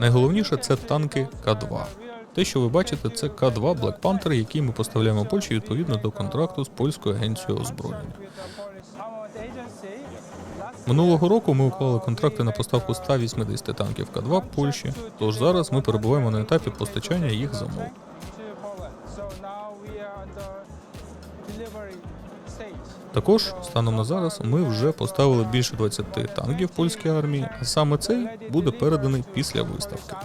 Найголовніше це танки К2. Те, що ви бачите, це К2 Black Panther, який ми поставляємо Польщі відповідно до контракту з польською агенцією озброєння. Минулого року ми уклали контракти на поставку 180 танків К2 Польщі. Тож зараз ми перебуваємо на етапі постачання їх замов. Також станом на зараз ми вже поставили більше 20 танків польській армії. А саме цей буде переданий після виставки.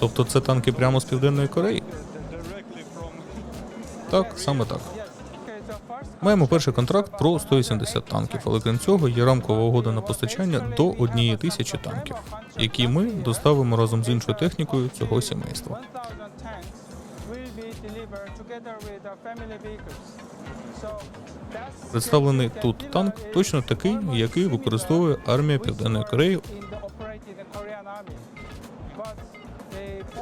Тобто це танки прямо з південної Кореї? Так, саме так. Маємо перший контракт про 180 танків, але крім цього є рамкова угода на постачання до однієї тисячі танків, які ми доставимо разом з іншою технікою цього сімейства. 1,000 tanks will be delivered together with the family vehicles. So that's Представлений тут танк точно такий, який використовує армія Південної Кореї,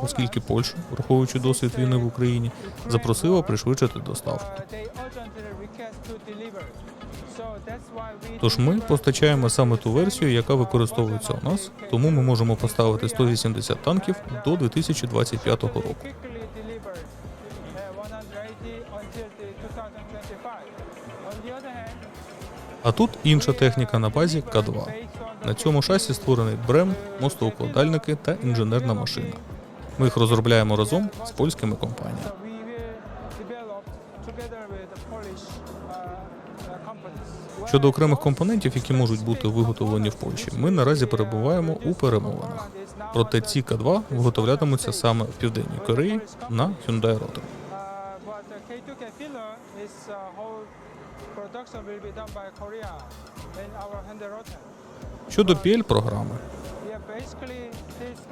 оскільки Польща, враховуючи досвід війни в Україні, запросила пришвидшити доставку. Тож ми постачаємо саме ту версію, яка використовується у нас, тому ми можемо поставити 180 танків до 2025 року. quickly deliver 180 until the 2025. On the other hand, А тут інша техніка на базі К2. На цьому шасі створений брем, мостоукладальники та інженерна машина. Ми їх розробляємо разом з польськими компаніями. Щодо окремих компонентів, які можуть бути виготовлені в Польщі, ми наразі перебуваємо у перемовинах. Проте ці К2 виготовлятимуться саме в Південній Кореї на Hyundai Rotor. But the K2K filler is whole production will be done by Korea in our Hyundai Rotem. Щодо PL програми,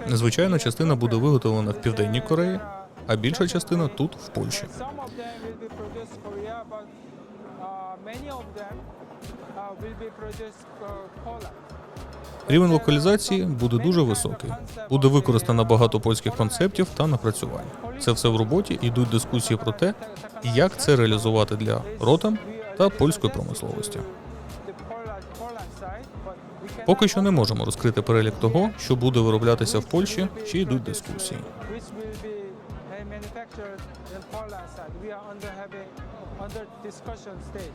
Незвичайна частина буде виготовлена в Південній Кореї, а більша частина тут, в Польщі. Uh, many of them uh, will be produced uh, Poland. Рівень локалізації буде дуже високий. Буде використано багато польських концептів та напрацювань. Це все в роботі. Йдуть дискусії про те, як це реалізувати для ротам та польської промисловості. Поки що не можемо розкрити перелік того, що буде вироблятися в Польщі, ще йдуть дискусії. Uh, manufactured in Poland side. We are under having under discussion stage.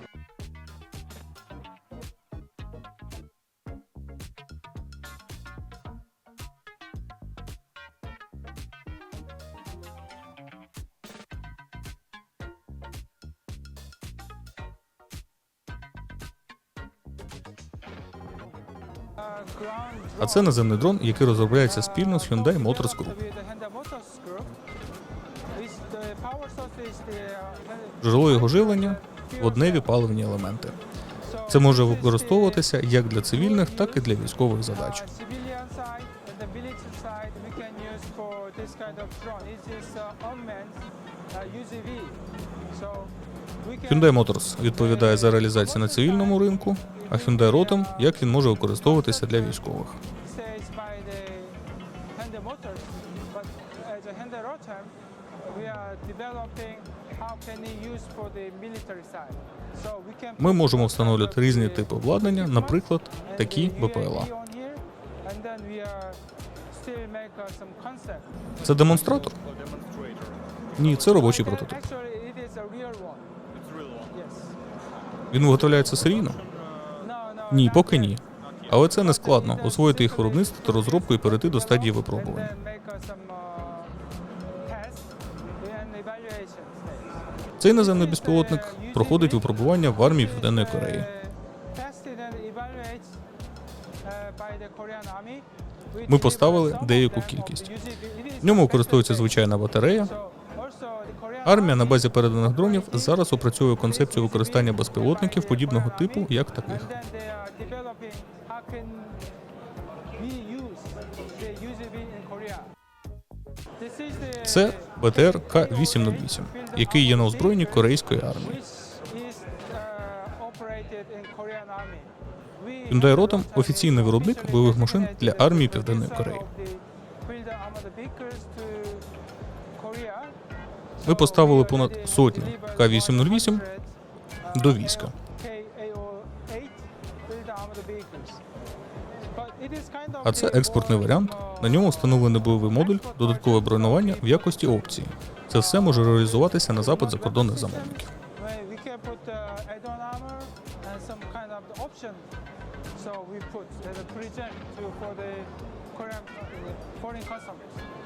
Uh, А це наземний дрон, який розробляється спільно з Hyundai Motors Group. Uh, Джерело його живлення водневі паливні елементи. Це може використовуватися як для цивільних, так і для військових задач. uh, uh, uh, Hyundai Motors відповідає за реалізацію на цивільному ринку, а Hyundai Rotem як він може використовуватися для військових. Motors, but as a Honda Rotem, Ми можемо встановлювати різні типи обладнання, наприклад, такі БПЛА. Це демонстратор? Ні, це робочий прототип. Він виготовляється серійно? Ні, поки ні. Але це не складно освоїти їх виробництво та розробку і перейти до стадії випробувань. Цей наземний безпілотник проходить випробування в армії Південної Кореї. Ми поставили деяку кількість. В ньому використовується звичайна батарея. Армія на базі переданих дронів зараз опрацьовує концепцію використання безпілотників подібного типу, як таких. Це БТР К-808, який є на озброєнні корейської армії. Hyundai Rotem – офіційний виробник бойових машин для армії Південної Кореї. Ми поставили понад сотню К-808 до війська. А це експортний варіант. На ньому встановлений бойовий модуль, додаткове бронювання в якості опції. Це все може реалізуватися на запит закордонних замовників. So we put as a to for the uh, foreign customers.